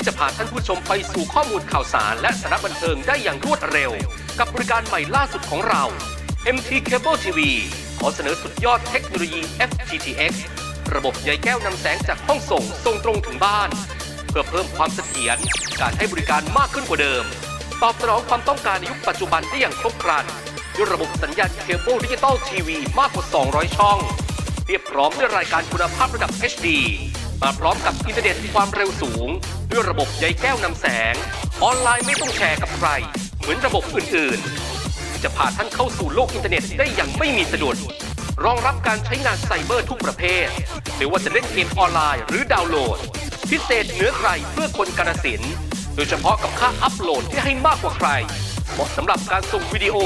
ที่จะพาท่านผู้ชมไปสู่ข้อมูลข่าวสาร และสาระบันเทิงได้อย่างรวดเร็ว กับบริการใหม่ล่าสุดของเรา MT Cable TV ขอเสนอสุดยอดเทคโนโลยี FTTX ระบบใยแก้วนำแสงจากห้องส่งส่งตรงถึงบ้าน เพื่อเพิ่มความเสถียรการให้บริการมากขึ้นกว่าเดิม ตอบสนองความต้องการในยุคปัจจุบันได้อย่างครบครันด้วยระบบสัญญาณเคเบิลดิจิตอลทีวีมากกว่า 200 ช่อง เรียบพร้อมด้วยรายการคุณภาพระดับ HD มาพร้อมกับอินเทอร์เน็ตความเร็วสูง ด้วยระบบใยแก้วนำแสง ออนไลน์ไม่ต้องแชร์กับใคร เหมือนระบบอื่นๆ จะพาท่านเข้าสู่โลกอินเทอร์เน็ตได้อย่างไม่มีสะดุดรองรับการใช้งานไซเบอร์ทุกประเภท ไม่ว่าจะเล่นเกมออนไลน์หรือดาวน์โหลด พิเศษเหนือใครเพื่อคนกาฬสิน โดยเฉพาะกับค่าอัพโหลดที่ให้มากกว่าใคร เหมาะสำหรับการส่งวิดีโอ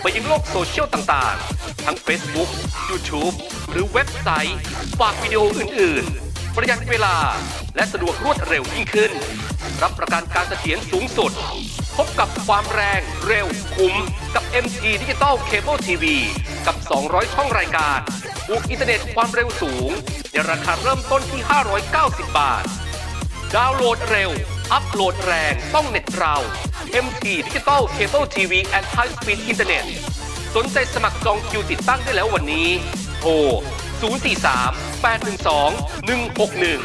ไปยังโลกโซเชียลต่างๆ ทั้ง Facebook YouTube หรือเว็บไซต์ ฝากวิดีโออื่นๆ ประหยัดเวลา และสะดวกรวดเร็วยิ่งขึ้น รับประกันการเสถียรสูงสุด พบกับความแรงเร็วคุ้ม กับ MT Digital Cable TV กับ 200 ช่องรายการบวกอินเทอร์เน็ตความเร็วสูง ในราคาเริ่มต้นที่ 590 บาท ดาวน์โหลดเร็ว อัพโหลดแรงต้องเน็ตเรา MT Digital Cable TV and High Speed Internet สนใจสมัครจองคิวติดตั้งได้แล้ววันนี้ โทร 043 812 161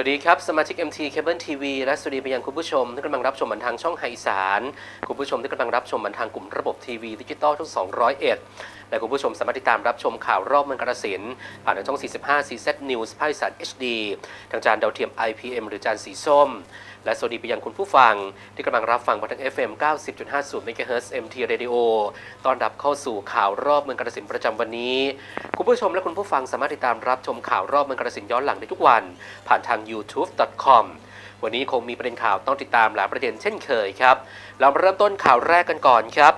วัสดีครับ สมาชิก MT Cable TV และสวัสดีไปยังคุณผู้ชมที่กำลังรับชมบันทางช่องไฮอีสารคุณผู้ชมที่กำลังรับชมบันทางกลุ่มระบบทีวีดิจิตอลทั้ง201 และคุณผู้ชมสามารถติดตามรับชมข่าวรอบเมืองกระสินผ่านทางช่อง 45 CZ News ภาคสาร HD ทางจานดาวเทียม IPM หรือจานสีส้ม และสวัสดีไปยังคุณผู้ฟัง ที่กำลังรับฟังผ่านทาง FM 90.50 MHz MT Radio ต้อนรับเข้าสู่ข่าวรอบเมืองกาฬสินธุ์ประจำวันนี้ คุณผู้ชมและคุณผู้ฟังสามารถติดตามรับชมข่าวรอบเมืองกาฬสินธุ์ย้อนหลังได้ทุกวัน ผ่านทาง youtube.com วันนี้คงมีประเด็นข่าวต้องติดตามหลายประเด็นเช่นเคยครับ เรามาเริ่มต้นข่าวแรกกันก่อนครับ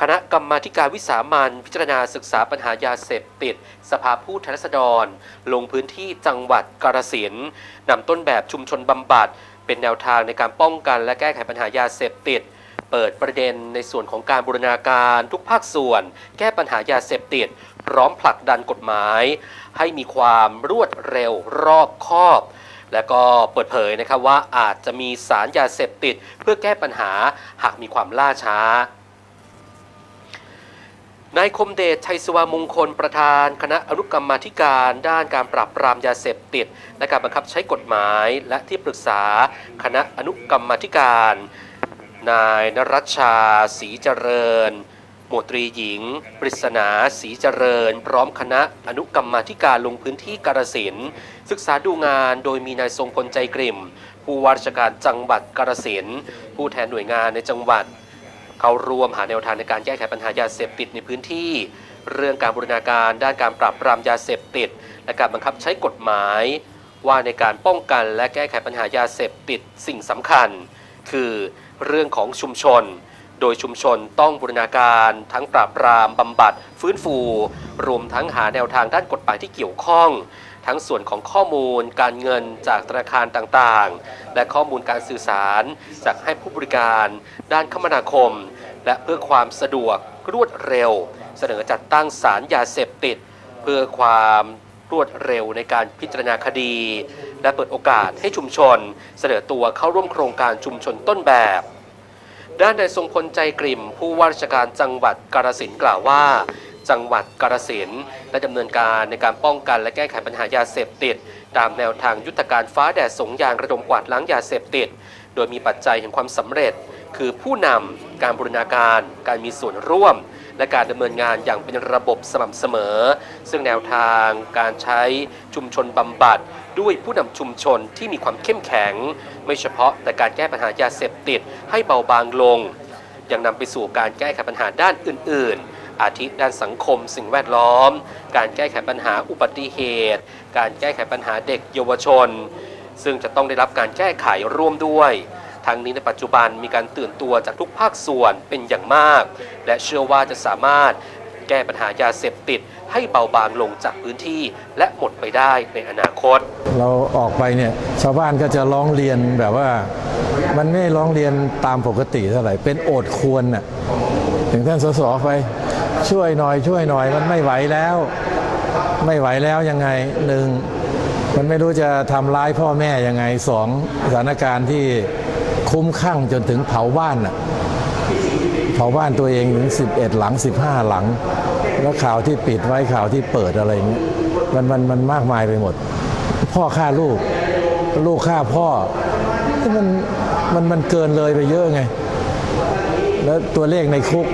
คณะกรรมาการวิสามันพิจารณาศึกษาปัญหายาเสพติด สภาผู้แทนราษฎร ลงพื้นที่จังหวัดกาฬสินธุ์นำต้นแบบชุมชนบำบัด เป็นแนวทางในการป้องกันและแก้ไขปัญหายาเสพติด เปิดประเด็นในส่วนของการบูรณาการทุกภาคส่วน แก้ปัญหายาเสพติด พร้อมผลักดันกฎหมาย ให้มีความรวดเร็วรอบคอบ และก็เปิดเผยนะครับว่าอาจจะมีสารยาเสพติด เพื่อแก้ปัญหาหากมีความล่าช้า นายคมเดชชัยสวามงคลประธานคณะอนุกรรมาธิการด้านการปราบปรามยาเสพติด และการบังคับใช้กฎหมาย และที่ปรึกษาคณะอนุกรรมาธิการ นายนรัชชาศรีเจริญ หมวดตรีหญิง ปริศนาศรีเจริญ พร้อมคณะอนุกรรมาธิการลงพื้นที่กาฬสินศึกษาดูงานโดยมีนายทรงพลใจกริ่ม ผู้ว่าราชการจังหวัดกาฬสินผู้แทนหน่วยงานในจังหวัด เข้าร่วมหาแนวทางในการแก้ไขปัญหายาเสพติดในพื้นที่ เรื่องการบูรณาการด้านการปราบปรามยาเสพติด และการบังคับใช้กฎหมาย ว่าในการป้องกันและแก้ไขปัญหายาเสพติดสิ่งสำคัญ คือเรื่องของชุมชน โดยชุมชนต้องบูรณาการทั้งปราบปรามบำบัด ฟื้นฟู รวมทั้งหาแนวทางด้านกฎหมายที่เกี่ยวข้อง ทั้งส่วนของข้อมูลการเงินจากธนาคารต่างๆ และข้อมูลการสื่อสารจากให้ผู้บริการ ด้านคมนาคม และเพื่อความสะดวกรวดเร็ว เสนอจัดตั้งศาลยาเสพติด เพื่อความรวดเร็วในการพิจารณาคดี และเปิดโอกาสให้ชุมชน เสนอตัวเข้าร่วมโครงการชุมชนต้นแบบ ด้านนายทรงพลใจกริ่ม ผู้ว่าราชการจังหวัดกาฬสินธุ์กล่าวว่า จังหวัดกาฬสินธุ์ได้ดำเนินการในการป้องกันและแก้ไขปัญหายาเสพติด ตามแนวทางยุทธการฟ้าแดดสงยางระดมกวาดล้างยาเสพติด โดยมีปัจจัยแห่งความสำเร็จ คือผู้นำการบูรณาการ การมีส่วนร่วม และการดำเนินงานอย่างเป็นระบบสม่ำเสมอ ซึ่งแนวทางการใช้ชุมชนบำบัดด้วยผู้นำชุมชนที่มีความเข้มแข็ง ไม่เฉพาะแต่การแก้ปัญหายาเสพติดให้เบาบางลง ยังนำไปสู่การแก้ไขปัญหาด้านอื่น ๆ อาทิด้านสังคม สิ่งแวดล้อม การแก้ไขปัญหาอุบัติเหตุ การแก้ไขปัญหาเด็กเยาวชน ซึ่งจะต้องได้รับการแก้ไขร่วมด้วยทั้งนี้ในปัจจุบันมีการตื่นตัวจากทุกภาคส่วนเป็นอย่างมาก และเชื่อว่าจะสามารถแก้ปัญหายาเสพติด ให้เบาบางลงจากพื้นที่ และหมดไปได้ในอนาคต เราออกไปเนี่ยชาวบ้านก็จะร้องเรียนแบบว่า มันไม่ร้องเรียนตามปกติเท่าไหร่เป็นโอดควรน่ะถึงท่านสสไป ช่วยหน่อยช่วยหน่อยมันไม่ไหวแล้ว ไม่ไหวแล้วยังไงหนึ่งมันไม่รู้จะทำร้ายพ่อแม่ยังไงสองสถานการณ์ที่คุ้มข้างจนถึงเผาบ้านน่ะเผาบ้านตัวเองถึง 11 หลัง 15 หลัง แล้วข่าวที่ปิดไว้ข่าวที่เปิดอะไรเงี้ยมันมันมันมากมายไปหมด พ่อฆ่าลูก ลูกฆ่าพ่อมันมันมันเกินเลยไปเยอะไง แล้วตัวเลขในคุก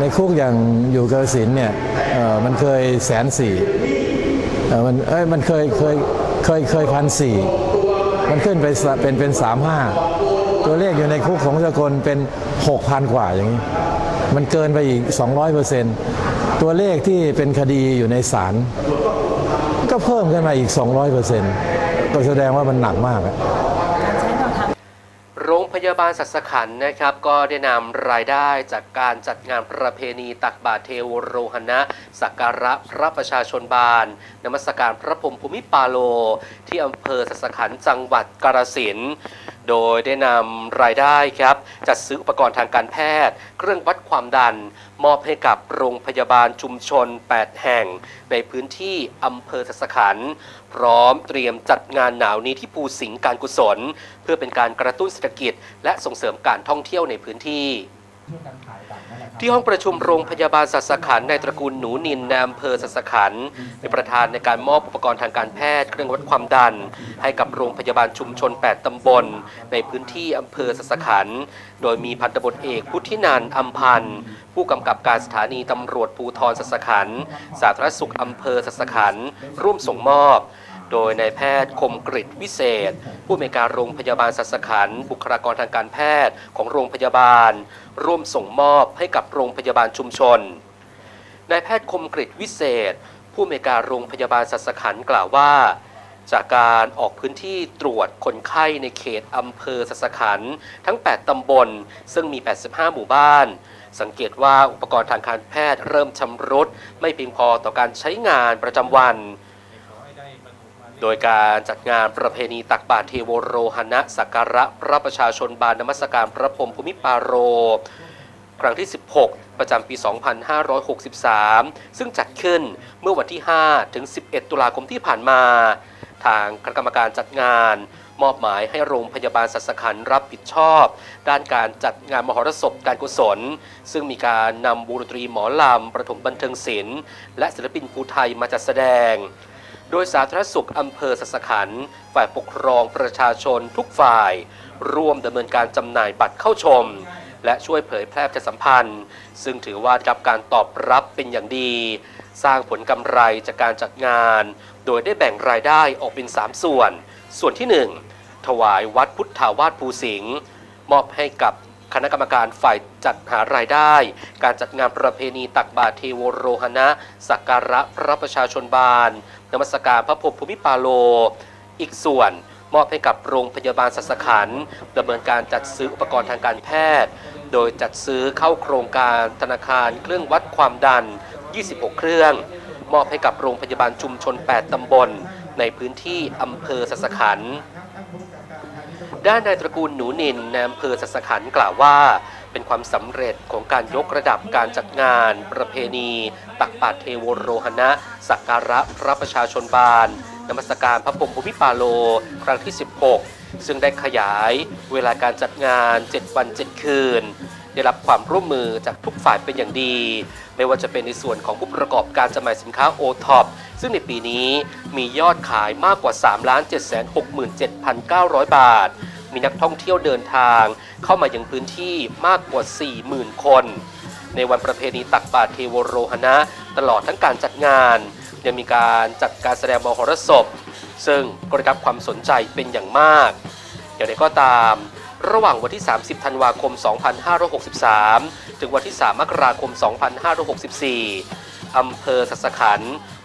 ในคุกอย่างอยู่กระสินเนี่ยมันเคยแสนสี่มันเอ้ยมันเคยเคยเคยเคยพันสี่มันขึ้นไปเป็นเป็นสามห้าตัวเลขอยู่ในคุกของสกลเป็นหกพันกว่าอย่างนี้ มันเกินไปอีก200เปอร์เซ็นต์ตัวเลขที่เป็นคดีอยู่ในศาลก็เพิ่มขึ้นมาอีก200เปอร์เซ็นต์ก็แสดงว่ามันหนักมากาบาลสัสขันนะครับ ก็ได้นำรายได้จากการจัดงานประเพณีตักบาตรเทวโรหณะ สักการะพระประชาชนบาลนมัสการพระพรหมภูมิปาโล ที่อำเภอสัสขันจังหวัดกาฬสินธุ์ โดยได้นำรายได้ครับ จัดซื้ออุปกรณ์ทางการแพทย์ เครื่องวัดความดัน มอบให้กับโรงพยาบาลชุมชน 8 แห่ง ในพื้นที่อำเภอสัสขัน พร้อมเตรียมจัดงานหนาวนี้ที่ภูสิงห์การกุศล เพื่อเป็นการกระตุ้นเศรษฐกิจ และส่งเสริมการท่องเที่ยวในพื้นที่ ที่ห้องประชุมโรงพยาบาลสัสขันในตระกูลหนูนินในอำเภอสัสขันเป็นประธานในการมอบอุปกรณ์ทางการแพทย์เครื่องวัดความดัน ให้กับโรงพยาบาลชุมชน 8 ตำบล ในพื้นที่อำเภอสัสขัน โดยมีพันตำรวจเอกพุทธินันอัมพันธ์ผู้กำกับการสถานีตำรวจภูธรสัสขัน สาธารณสุขอำเภอสัสขัน ร่วมส่งมอบ โดยนายแพทย์คมกริตวิเศษ ผู้อำนวยการโรงพยาบาลสัสขันบุคลากรทางการแพทย์ของโรงพยาบาล ร่วมส่งมอบให้กับโรงพยาบาลชุมชนนายแพทย์คมกริตวิเศษ ผู้อำนวยการโรงพยาบาลสัสขันกล่าวว่า จากการออกพื้นที่ตรวจคนไข้ในเขตอำเภอสัสขันทั้ง 8 ตำบล ซึ่งมี 85 หมู่บ้านสังเกตว่าอุปกรณ์ทางการแพทย์เริ่มชำรุด ไม่เพียงพอต่อการใช้งานประจำวัน โดยการจัดงานประเพณีตักบาตรเทโวโรหณะสักการะพระประชาชนบานนมัสการพระพรมภูมิปาโร ครั้งที่ 16 ประจำปี 2563 ซึ่งจัดขึ้นเมื่อวันที่ 5 ถึง 11 ตุลาคมที่ผ่านมา ทางคณะกรรมการจัดงานมอบหมายให้โรงพยาบาลสัสขันธ์รับผิดชอบ ด้านการจัดงานมหรสพการกุศล ซึ่งมีการนำบูรตรีหมอลำประถมบันเทิงศิลป์และศิลปินภูไทยมาจัดแสดง โดยสาธารณสุขอำเภอสัสขันฝ่ายปกครองประชาชนทุกฝ่าย ร่วมดำเนินการจำหน่ายบัตรเข้าชม และช่วยเผยแพร่ประชาสัมพันธ์ ซึ่งถือว่าได้รับการตอบรับเป็นอย่างดี สร้างผลกำไรจากการจัดงาน โดยได้แบ่งรายได้ออกเป็น 3 ส่วน ส่วนที่ 1 ถวายวัดพุทธาวาสภูสิงห์มอบให้กับคณะกรรมการฝ่ายจัดหารายได้ การจัดงานประเพณีตักบาตรเทโวโรหณะ สักการะพระประชาชนบาล นมัสการพระพรมภูมิปาโล อีกส่วนมอบให้กับโรงพยาบาลสัสขันดำเนินการจัดซื้ออุปกรณ์ทางการแพทย์ โดยจัดซื้อเข้าโครงการธนาคารเครื่องวัดความดัน 26 เครื่อง มอบให้กับโรงพยาบาลชุมชน 8 ตำบล ในพื้นที่อำเภอสัสขันด้านนายตระกูลหนูนินในอำเภอสัสขันกล่าวว่า เป็นความสำเร็จของการยกระดับการจัดงาน ประเพณี ตักบาตรเทโวโรหณะ สักการะพระประชาชนบาลนมัสการพระพรหมภูมิปาโล ครั้งที่ 16 ซึ่งได้ขยายเวลาการจัดงาน 7 วัน 7 คืน ได้รับความร่วมมือจากทุกฝ่ายเป็นอย่างดี ไม่ว่าจะเป็นในส่วนของผู้ประกอบการจำหน่ายสินค้าโอท็อปซึ่งในปีนี้มียอดขายมากกว่า 3 767,900 บาท มีนักท่องเที่ยวเดินทาง เข้ามายังพื้นที่มากกว่า 40,000 คน ในวันประเพณีตักบาตรเทโวโรหณะ ตลอดทั้งการจัดงาน ยังมีการจัดการแสดงมหรสพ ซึ่งก็ได้รับความสนใจเป็นอย่างมาก อย่างไรก็ตาม ระหว่างวันที่ 30 ธันวาคม 2563 ถึงวันที่ 3 มกราคม 2564 อำเภอสัสขัน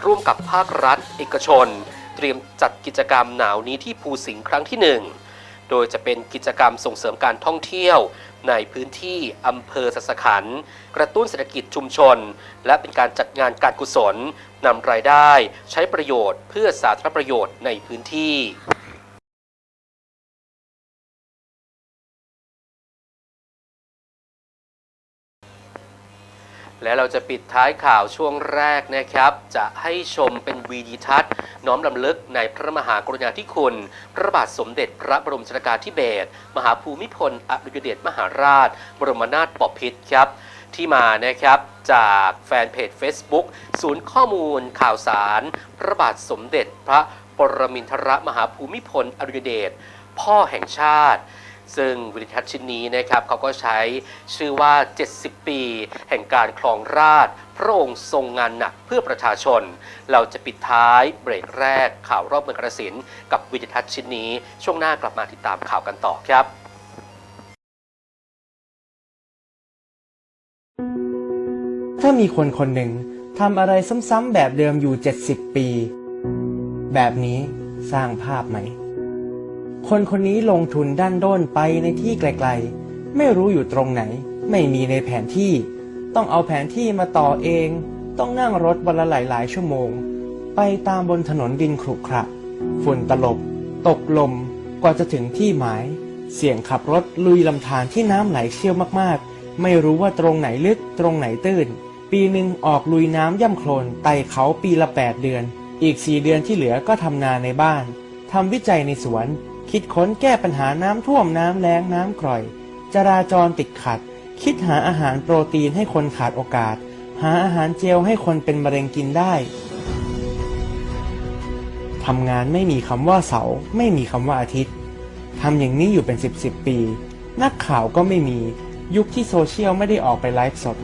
ร่วมกับภาครัฐ เอกชนเตรียมจัดกิจกรรมหนาวนี้ที่ภูสิงห์ครั้งที่ 1 โดยจะเป็นกิจกรรมส่งเสริมการท่องเที่ยวในพื้นที่อำเภอสัสขัน กระตุ้นเศรษฐกิจชุมชน และเป็นการจัดงานการกุศลนำรายได้ ใช้ประโยชน์เพื่อสาธารณประโยชน์ในพื้นที่ และเราจะปิดท้ายข่าวช่วงแรกนะครับ จะให้ชมเป็นวีดีทัศน์ น้อมลำลึกในพระมหากรุณาธิคุณ พระบาทสมเด็จพระบรมชนกาธิเบศรมหาภูมิพลอดุลยเดชมหาราช บรมนาถบพิตรครับ ที่มานะครับจากแฟนเพจ Facebook ศูนย์ข้อมูลข่าวสาร พระบาทสมเด็จพระปรมินทรมหาภูมิพลอดุลยเดชพ่อแห่งชาติ ซึ่งวิดิทัศน์ชิ้นนี้นะครับเขาก็ใช้ชื่อว่า 70 ปี แห่งการครองราชพระองค์ทรงงานหนักเพื่อประชาชน เราจะปิดท้ายเบรกแรกข่าวรอบเมืองกระสินกับวิดิทัศน์ชิ้นนี้ ช่วงหน้ากลับมาติดตามข่าวกันต่อครับถ้ามีคนคนหนึ่งทำอะไรซ้ำๆแบบเดิมอยู่ 70 ปี แบบนี้สร้างภาพไหม คนคนนี้ลงทุนด้านด้นไปในที่ไกลๆ ไม่รู้อยู่ตรงไหน ไม่มีในแผนที่ ต้องเอาแผนที่มาต่อเอง ต้องนั่งรถวันละหลายๆ ชั่วโมง ไปตามบนถนนดินขรุขระฝุ่นตลบ ตกลมกว่าจะถึงที่หมาย เสี่ยงขับรถลุยลำธารที่น้ำไหลเชี่ยวมากๆ ไม่รู้ว่าตรงไหนลึกตรงไหนตื้น ปีหนึ่งออกลุยน้ำย่ำโคลนไต่เขาปีละ 8 เดือน อีก4เดือนที่เหลือก็ทำนาในบ้านทำวิจัยในสวน คิดค้นแก้ปัญหาน้ำท่วมน้ำแล้งน้ำกร่อย จราจรติดขัด คิดหาอาหารโปรตีนให้คนขาดโอกาส หาอาหารเจลให้คนเป็นมะเร็งกินได้ทำงานไม่มีคำว่าเสาร์ไม่มีคำว่าอาทิตย์ทำอย่างนี้อยู่เป็นสิบสิบปี นักข่าวก็ไม่มียุคที่โซเชียลไม่ได้ออกไปไลฟ์สด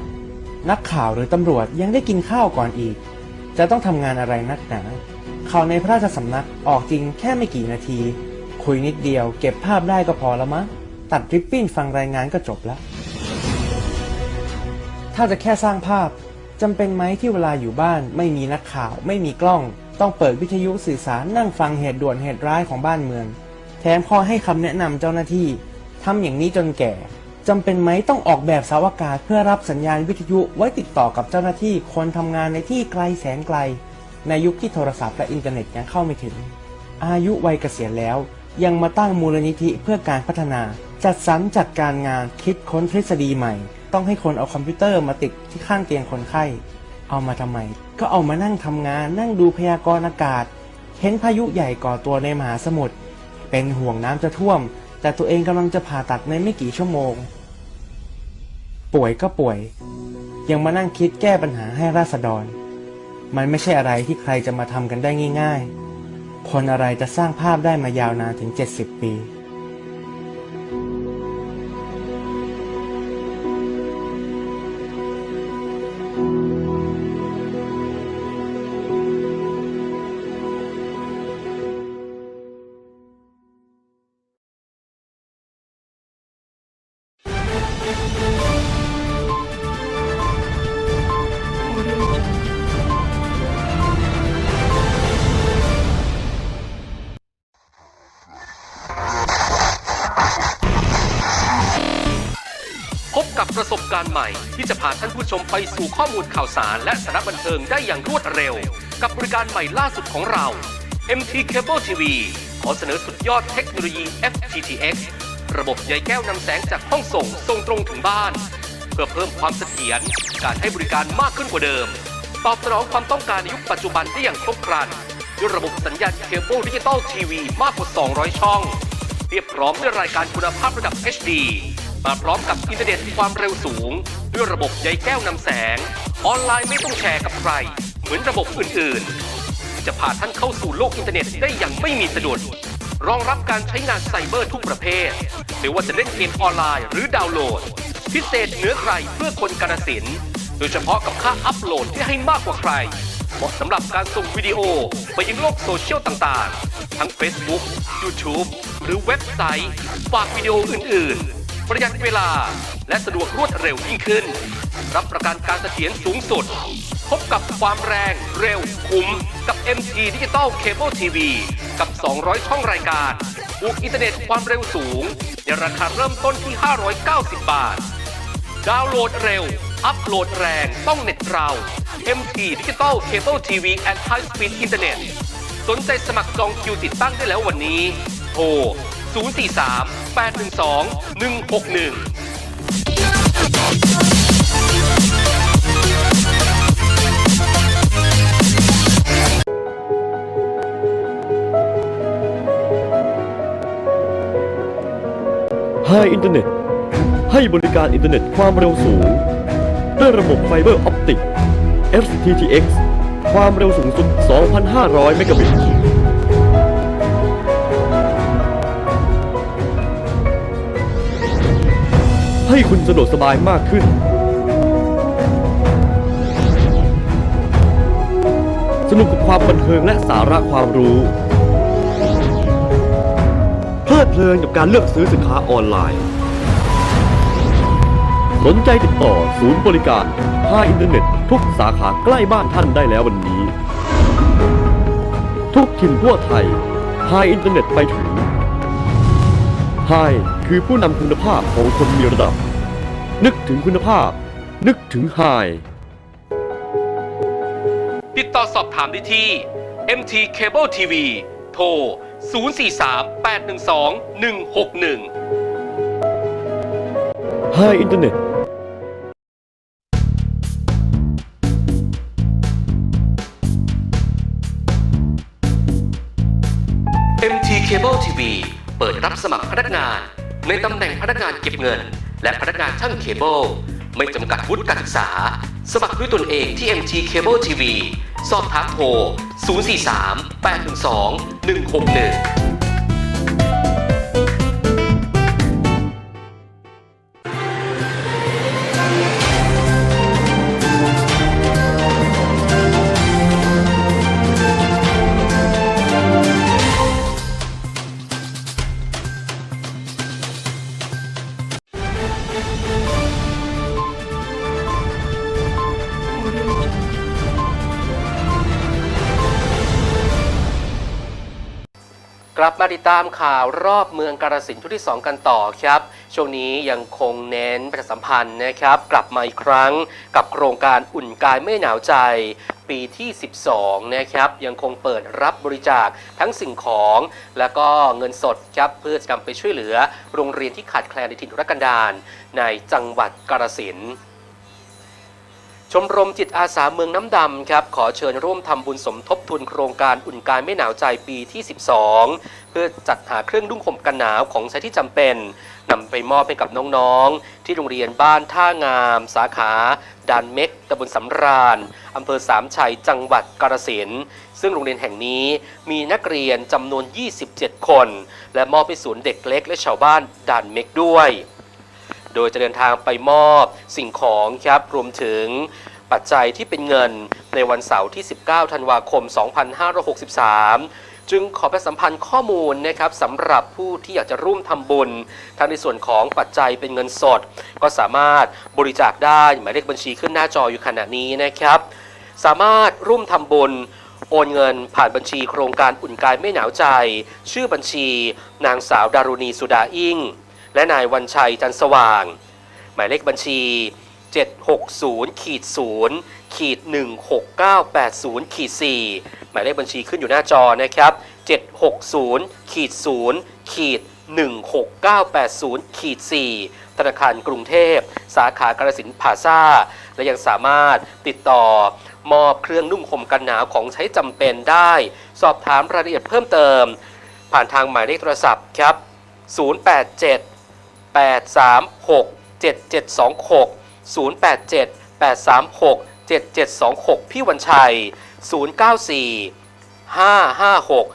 นักข่าวหรือตำรวจยังได้กินข้าวก่อนอีก จะต้องทำงานอะไรนักหนาข่าวในพระราชสำนักออกจริงแค่ไม่กี่นาที คุยนิดเดียว เก็บภาพได้ก็พอแล้วมั้งตัดริบบิ้นฟังรายงานก็จบแล้วถ้าจะแค่สร้างภาพจำเป็นไหมที่เวลาอยู่บ้าน ไม่มีนักข่าว ไม่มีกล้อง ต้องเปิดวิทยุสื่อสารนั่งฟังเหตุด่วนเหตุร้ายของบ้านเมือง แถมพอให้คำแนะนำเจ้าหน้าที่ทำอย่างนี้จนแก่จำเป็นไหมต้องออกแบบเสาอากาศเพื่อรับสัญญาณวิทยุไว้ติดต่อกับเจ้าหน้าที่คนทำงานในที่ไกลแสนไกล ในยุคที่โทรศัพท์และอินเทอร์เน็ตยังเข้าไม่ถึง อายุวัยเกษียณแล้ว ยังมาตั้งมูลนิธิเพื่อการพัฒนา จัดสรรจัดการงานคิดค้นทฤษฎีใหม่ ต้องให้คนเอาคอมพิวเตอร์มาติดที่ข้างเตียงคนไข้ เอามาทำไม ก็เอามานั่งทำงาน นั่งดูพยากรณ์อากาศ เห็นพายุใหญ่ก่อตัวในมหาสมุทรเป็นห่วงน้ำจะท่วม แต่ตัวเองกำลังจะผ่าตัดในไม่กี่ชั่วโมง ป่วยก็ป่วย ยังมานั่งคิดแก้ปัญหาให้ราษฎร มันไม่ใช่อะไรที่ใครจะมาทำกันได้ง่าย ๆ คนอะไรจะสร้างภาพได้มายาวนานถึง 70 ปี การใหม่ ที่จะพาท่านผู้ชมไปสู่ข้อมูลข่าวสารและสาระบันเทิงได้อย่างรวดเร็ว กับบริการใหม่ล่าสุดของเรา MT Cable TV ขอเสนอสุดยอดเทคโนโลยี FTTX ระบบใยแก้วนำแสงจากห้องส่งส่งตรงถึงบ้าน เพื่อเพิ่มความเสถียรการให้บริการมากขึ้นกว่าเดิม ตอบสนองความต้องการในยุคปัจจุบันได้อย่างครบครันด้วยระบบสัญญาณเคเบิลดิจิตอลทีวีมากกว่า 200 ช่อง เรียบพร้อมด้วยรายการคุณภาพระดับ HD มาพร้อมกับอินเทอร์เน็ตความเร็วสูง ด้วยระบบใยแก้วนำแสง ออนไลน์ไม่ต้องแชร์กับใคร เหมือนระบบอื่นๆ จะพาท่านเข้าสู่โลกอินเทอร์เน็ตได้อย่างไม่มีสะดุดรองรับการใช้งานไซเบอร์ทุกประเภท ไม่ว่าจะเล่นเกมออนไลน์หรือดาวน์โหลด พิเศษเหนือใครเพื่อคนกาฬสิน โดยเฉพาะกับค่าอัพโหลดที่ให้มากกว่าใคร เหมาะสำหรับการส่งวิดีโอไปยังโลกโซเชียลต่างๆ ทั้ง Facebook YouTube หรือเว็บไซต์ ฝากวิดีโออื่นๆ ประหยัดเวลา และสะดวกรวดเร็วยิ่งขึ้น รับประกันการเสถียรสูงสุด พบกับความแรงเร็วคุ้ม กับ MT Digital Cable TV กับ 200 ช่องรายการบวกอินเทอร์เน็ตความเร็วสูง ในราคาเริ่มต้นที่ 590 บาท ดาวน์โหลดเร็ว อัพโหลดแรงต้องเน็ตเรา MT Digital Cable TV and High Speed Internet สนใจสมัครจองคิวติดตั้งได้แล้ววันนี้ โทร 043 812 161ไฮอินเทอร์เน็ต ให้บริการอินเทอร์เน็ตความเร็วสูง ด้วยระบบไฟเบอร์ออปติก FTTX ความเร็วสูงสุด 2,500 เมกะบิต ให้คุณสะดวกสบายมากขึ้น สนุกกับความบันเทิงและสาระความรู้เพลิดเพลินกับการเลือกซื้อสินค้าออนไลน์ สนใจติดต่อศูนย์บริการค่าอินเทอร์เน็ต ทุกสาขาใกล้บ้านท่านได้แล้ววันนี้ ทุกถิ่นทั่วไทยไฮอินเทอร์เน็ตไปถึงไฮ คือผู้นำคุณภาพของคนมีระดับ นึกถึงคุณภาพ นึกถึงไฮติดต่อสอบถามได้ที่ MT Cable TV โทร 043 812 161ไฮอินเทอร์เน็ต MT Cable TV เปิดรับสมัครพนักงาน ในตำแหน่งพนักงานเก็บเงิน และพนักงานช่างเคเบิลไม่จำกัดวุฒิการศึกษา สมัครด้วยตนเองที่ MT Cable TV สอบถามโทร 043 812 161 มาติดตามข่าวรอบเมืองกาฬสินธุ์ชุดที่ 2 กันต่อครับ ช่วงนี้ยังคงเน้นประชาสัมพันธ์นะครับ กลับมาอีกครั้งกับโครงการอุ่นกายไม่หนาวใจปีที่ 12 นะครับ ยังคงเปิดรับบริจาคทั้งสิ่งของ และก็เงินสดครับเพื่อจะนำไปช่วยเหลือ โรงเรียนที่ขาดแคลนในถิ่นทุรกันดารในจังหวัดกาฬสินธุ์ชมรมจิตอาสาเมืองน้ำดำครับ ขอเชิญร่วมทำบุญสมทบทุนโครงการอุ่นกายไม่หนาวใจปีที่ 12 พื่อจัดหาเครื่องนุ่งห่มกันหนาวของใช้ที่จำเป็นนำไปมอบให้กับน้องๆ ที่โรงเรียนบ้านท่างาม สาขาดานเม็กตำบลสำราญอำเภอสามชัยจังหวัดกาฬสินธุ์ซึ่งโรงเรียนแห่งนี้มีนักเรียนจำนวน 27 คน และมอบให้ศูนย์เด็กเล็กและชาวบ้านดานเม็กด้วย โดยจะเดินทางไปมอบสิ่งของครับรวมถึงปัจจัยที่เป็นเงินในวันเสาร์ที่ 19 ธันวาคม 2563 จึงขอประชาสัมพันธ์ข้อมูลนะครับสำหรับผู้ที่อยากจะร่วมทำบุญทั้งในส่วนของปัจจัยเป็นเงินสด ก็สามารถบริจาคได้หมายเลขบัญชีขึ้นหน้าจออยู่ขณะนี้นะครับ สามารถร่วมทำบุญโอนเงินผ่านบัญชีโครงการอุ่นกายไม่หนาวใจ ชื่อบัญชี นางสาวดารุณีสุดาอิ่ง และนายวันชัยจันสว่าง หมายเลขบัญชี 760ขีด0ขีด16980ขีด4หมายเลขบัญชีขึ้นอยู่หน้าจอนะครับ 760ขีด0ขีด16980ขีด4ธนาคารกรุงเทพ สาขากรสินพาซาและยังสามารถติดต่อมอบเครื่องนุ่งห่มกันหนาวของใช้จำเป็นได้ สอบถามรายละเอียดเพิ่มเติม ผ่านทางหมายเลขโทรศัพท์ครับ 087 836 7726 087 836 7726 พี่วันชัย 094 556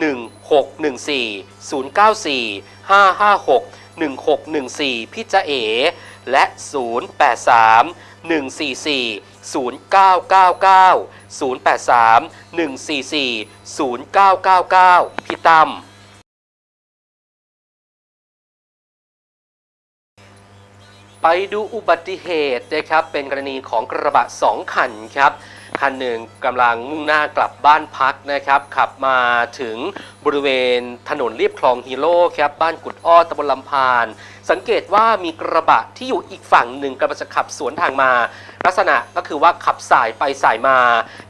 1614 094 556 1614 พี่จะเอ และ 083 144 0999 083 144 0999 พี่ตั้ม ไปดูอุบัติเหตุนะครับเป็นกรณีของกระบะ2คันครับคันหนึ่งกำลังมุ่งหน้ากลับบ้านพักนะครับ ขับมาถึงบริเวณถนนเรียบคลองฮีโร่ครับบ้านกุดอ้อตำบลลำพาน สังเกตว่ามีกระบะที่อยู่อีกฝั่งหนึ่งกำลังจะขับสวนทางมา ลักษณะก็คือว่าขับสายไปสายมา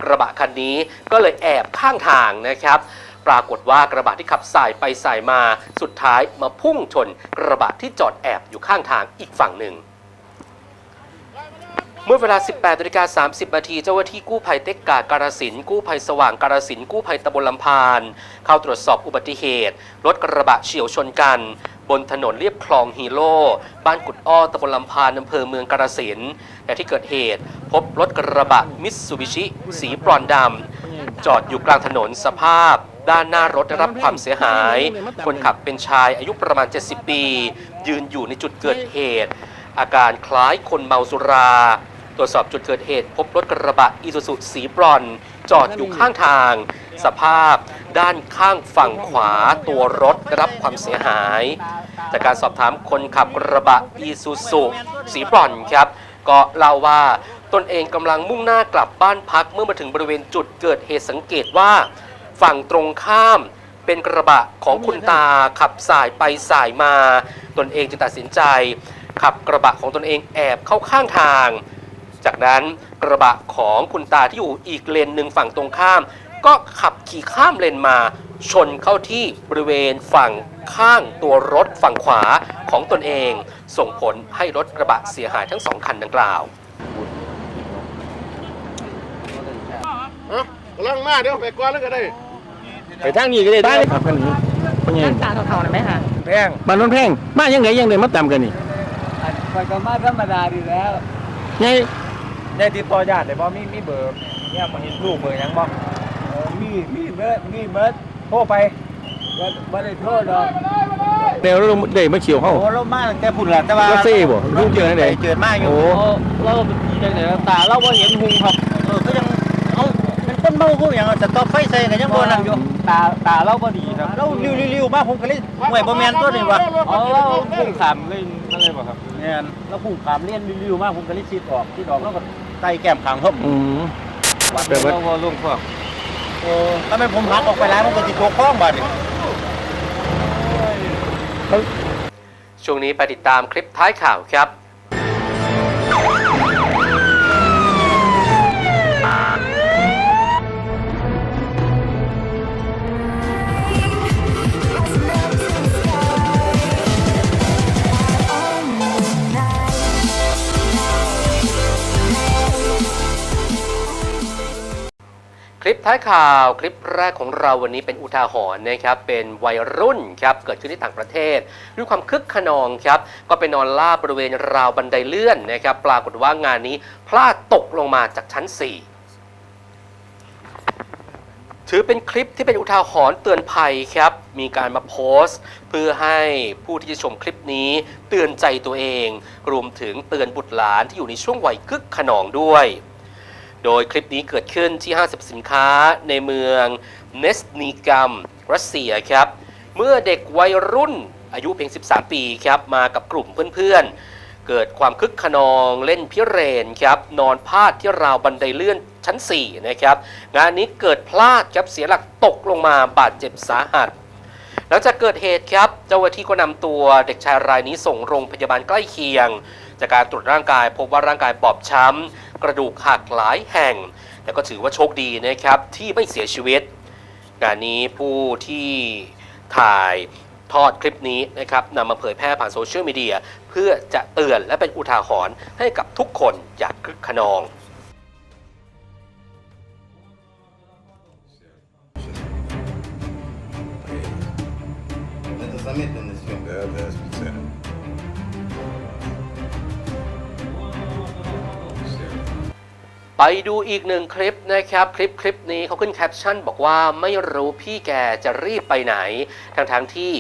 กระบะคันนี้ก็เลยแอบข้างทางนะครับ ปรากฏว่ากระบะที่ขับสายไปสายมาสุดท้ายมาพุ่งชนกระบะที่จอดแอบอยู่ข้างทางอีกฝั่งหนึ่งเมื่อเวลา 18นาฬิกา30นาทีเจ้าหน้าที่กู้ภัยเต็กกาการสิน กู้ภัยสว่างการสิน กู้ภัยตำบลลำพาน เข้าตรวจสอบอุบัติเหตุ รถกระบะเฉียวชนกัน บนถนนเรียบคลองฮีโร่บ้านกุดอ้อตำบลลำพานอำเภอเมืองกาฬสินและที่เกิดเหตุ พบรถกระบะมิตซูบิชิ สีบรอนดำจอดอยู่กลางถนนสภาพ ด้านหน้ารถได้รับความเสียหาย คนขับเป็นชายอายุประมาณ 70 ปี ยืนอยู่ในจุดเกิดเหตุ อาการคล้ายคนเมาสุรา ตรวจสอบจุดเกิดเหตุ พบรถกระบะอีซูซุสีบรอนซ์จอดอยู่ข้างทาง สภาพด้านข้างฝั่งขวาตัวรถได้รับความเสียหาย จากการสอบถามคนขับกระบะอีซูซุสีบรอนซ์ครับก็เล่าว่าตนเองกำลังมุ่งหน้ากลับบ้านพักเมื่อมาถึงบริเวณจุดเกิดเหตุสังเกตว่า ฝั่งตรงข้ามเป็นกระบะของคุณตาขับสายไปสายมา ตนเองจึงตัดสินใจ ขับกระบะของตนเองแอบเข้าข้างทาง จากนั้นกระบะของคุณตาที่อยู่อีกเลนหนึ่งฝั่งตรงข้าม ก็ขับขี่ข้ามเลนมา ชนเข้าที่บริเวณฝั่งข้างตัวรถฝั่งขวาของตนเอง ส่งผลให้รถกระบะเสียหายทั้งสองคันดังกล่าวกำลังมาเดี๋ยวไปก่อนแล้วก็ได้ ไปทางนี้ก็ได้ได้ครับกันนี้เป็นยังตาเท่าๆนะไหมคะแพงบ้านโนนแพงมายังไงยังไงมาตามกันนี่ไปก็มาธรรมดาดีแล้วไงได้ติดต่อญาติได้บ่มีมีเบอร์เนี่ยมาเห็นลูกเบอร์หยังบ่มีมีเบิร์ดมีเบิร์ดโทรไปว่าไม่ได้โทษหรอกเดี๋ยวเราได้มาเขียวเข้าโอ้เรามาตั้งแต่พุ่นล่ะแต่ว่ารถเซ่บ่ลูกเจอไหนเจิดมาอยู่โอ้เราจังไหนตาเราว่าเห็นหุงครับ เออก็ยังเอาเป็น คนเมาคือหยังเอาสต็อปไฟใส่ก็ยังบ่นั่นอยู่ ตาตาเราก็ดีครับเราริ้วๆๆมาผมก็เลยห่วยบ่แม่นตัวนี่ว่ะอ๋อเราพุ่งขามเล่นนั่นเลยป่ครับแม่นเราพุ่งขามเลียนริ้วๆมาผมก็เลยชิดออกชิดออกแล้วก็ไต่แก้มข้างผมอืมเดี๋ยวเราลงพวกโอ้ถ้าไม่ผมหักออกไปแล้วมันก็สิตกคลองบาดนี่ช่วงนี้ไปติดตามคลิปท้ายข่าวครับ ท้ายข่าวคลิปแรกของเราวันนี้เป็นอุทาหรณ์นะครับเป็นวัยรุ่นครับเกิดขึ้นที่ต่างประเทศ ด้วยความคึกขนองครับก็ไปนอนล่าบริเวณราวบันไดเลื่อนนะครับปรากฏว่างานนี้พลาดตกลงมาจากชั้น 4ถือเป็นคลิปที่เป็นอุทาหรณ์เตือนภัยครับ มีการมาโพสต์ เพื่อให้ผู้ที่จะชมคลิปนี้ เตือนใจตัวเอง รวมถึงเตือนบุตรหลานที่อยู่ในช่วงวัยคึกขนองด้วย โดยคลิปนี้เกิดขึ้นที่ห้างสรรพสินค้าในเมืองเนสนีกัมรัสเซียครับ เมื่อเด็กวัยรุ่นอายุเพียง 13 ปีครับ มากับกลุ่มเพื่อนๆ เกิดความคึกขนองเล่นพิเรนครับ นอนพาดที่ราวบันไดเลื่อนชั้น 4 นะครับ งานนี้เกิดพลาดครับเสียหลักตกลงมาบาดเจ็บสาหัสหลังจากเกิดเหตุครับ เจ้าหน้าที่ก็นำตัวเด็กชายรายนี้ส่งโรงพยาบาลใกล้เคียง จากการตรวจร่างกายพบว่าร่างกายบอบช้ำ กระดูกหักหลายแห่ง แต่ก็ถือว่าโชคดีนะครับที่ไม่เสียชีวิต งานนี้ผู้ที่ถ่ายทอดคลิปนี้นะครับนำมาเผยแพร่ผ่านโซเชียลมีเดียเพื่อจะเตือนและเป็นอุทาหรณ์ให้กับทุกคนอย่าคึกขนอง Это заметно на съемке. Да, да, ไปดูอีกหนึ่งคลิปนะครับ คลิปคลิปนี้เขาขึ้นแคปชั่นบอกว่าไม่รู้พี่แกจะรีบไปไหน ทั้งทั้งๆที่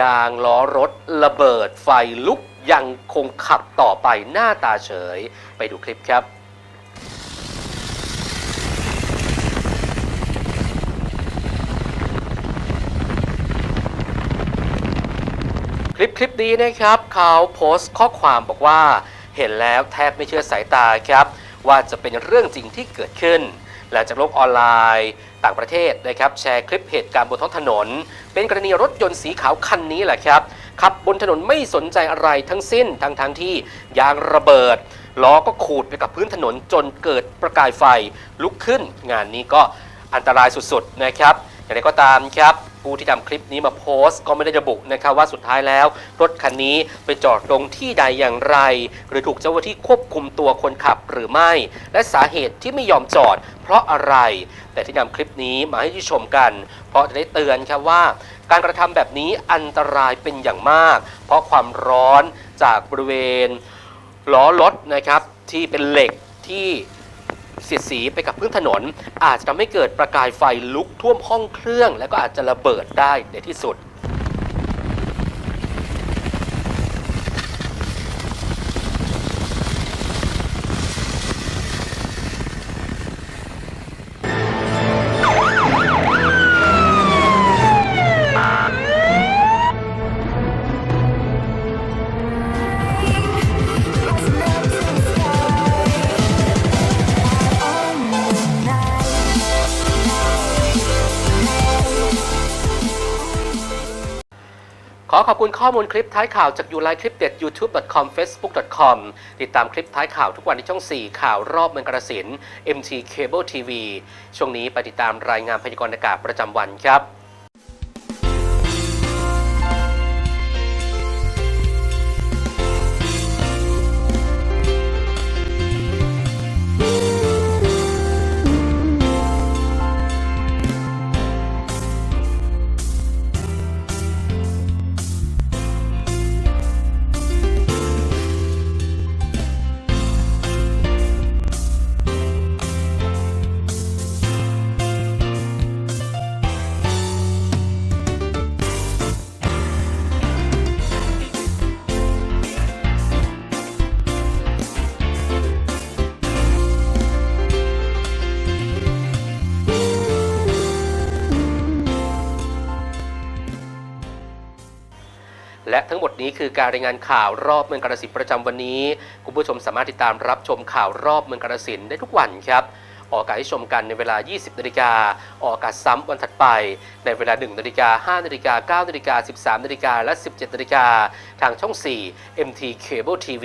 ยางล้อรถระเบิดไฟลุกยังคงขับต่อไปหน้าตาเฉย ไปดูคลิปครับคลิปคลิปนี้นะครับเขาโพสต์ข้อความบอกว่าเห็นแล้วแทบไม่เชื่อสายตาครับ ว่าจะเป็นเรื่องจริงที่เกิดขึ้น และจากโลกออนไลน์ต่างประเทศนะครับแชร์คลิปเหตุการณ์บนท้องถนน เป็นกรณีรถยนต์สีขาวคันนี้แหละครับขับบนถนนไม่สนใจอะไรทั้งสิ้นทั้งทั้งที่ยางระเบิดล้อก็ขูดไปกับพื้นถนนจนเกิดประกายไฟลุกขึ้น งานนี้ก็อันตรายสุดๆนะครับอย่างไรก็ตามครับ ผู้ที่ทำคลิปนี้มาโพสต์ ก็ไม่ได้ระบุนะครับว่าสุดท้ายแล้วรถคันนี้ไปจอดตรงที่ใดอย่างไร หรือถูกเจ้าหน้าที่ควบคุมตัวคนขับหรือไม่ และสาเหตุที่ไม่ยอมจอด เพราะอะไร แต่ที่นำคลิปนี้มาให้ที่ชมกัน เพราะจะได้เตือนครับว่า การกระทำแบบนี้อันตรายเป็นอย่างมาก เพราะความร้อนจากบริเวณล้อรถนะครับที่เป็นเหล็กที่ เสียดสีไปกับพื้นถนน อาจจะทำให้เกิดประกายไฟลุกท่วมห้องเครื่อง แล้วก็อาจจะระเบิดได้ในที่สุด อขอบคุณข้อมูลคลิปท้ายข่าวจากยูไลคลิปเด็ด youtube.com facebook.com ติดตามคลิปท้ายข่าวทุกวันที่ช่อง 4 ข่าวรอบเมืองกระสิน MT Cable TV ช่วงนี้ไปติดตามรายงานพยากรณ์อากาศประจำวันครับ และทั้งหมดนี้คือการรายงานข่าวรอบเมืองกาฬสินประจำวันนี้ คุณผู้ชมสามารถติดตามรับชมข่าวรอบเมืองกาฬสินได้ทุกวันครับออกอากาศให้ชมกันในเวลา 20 นาฬิกา ออกอากาศซ้ำวันถัดไป ในเวลา 1 นาฬิกา 5 นาฬิกา 9 นาฬิกา 13 นาฬิกา และ 17 นาฬิกา ทางช่อง 4 MT Cable TV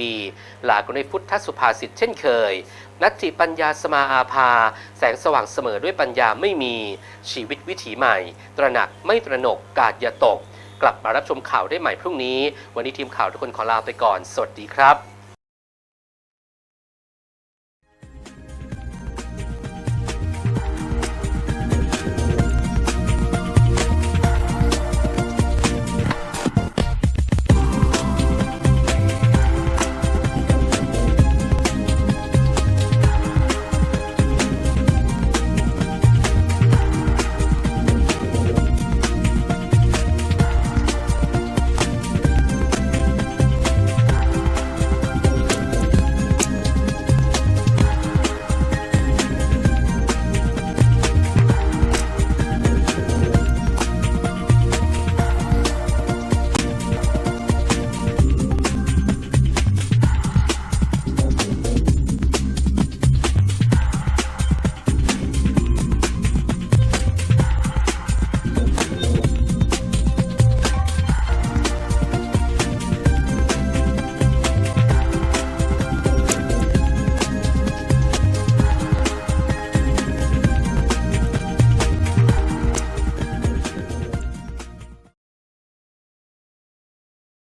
ลากันด้วยพุทธสุภาษิตเช่นเคย นัตถิปัญญาสมาอาภา แสงสว่างเสมอด้วยปัญญาไม่มี ชีวิตวิถีใหม่ ตระหนักไม่ตระหนกกาดอย่าตก กลับมารับชมข่าวได้ใหม่พรุ่งนี้ วันนี้ทีมข่าวทุกคนขอลาไปก่อน สวัสดีครับ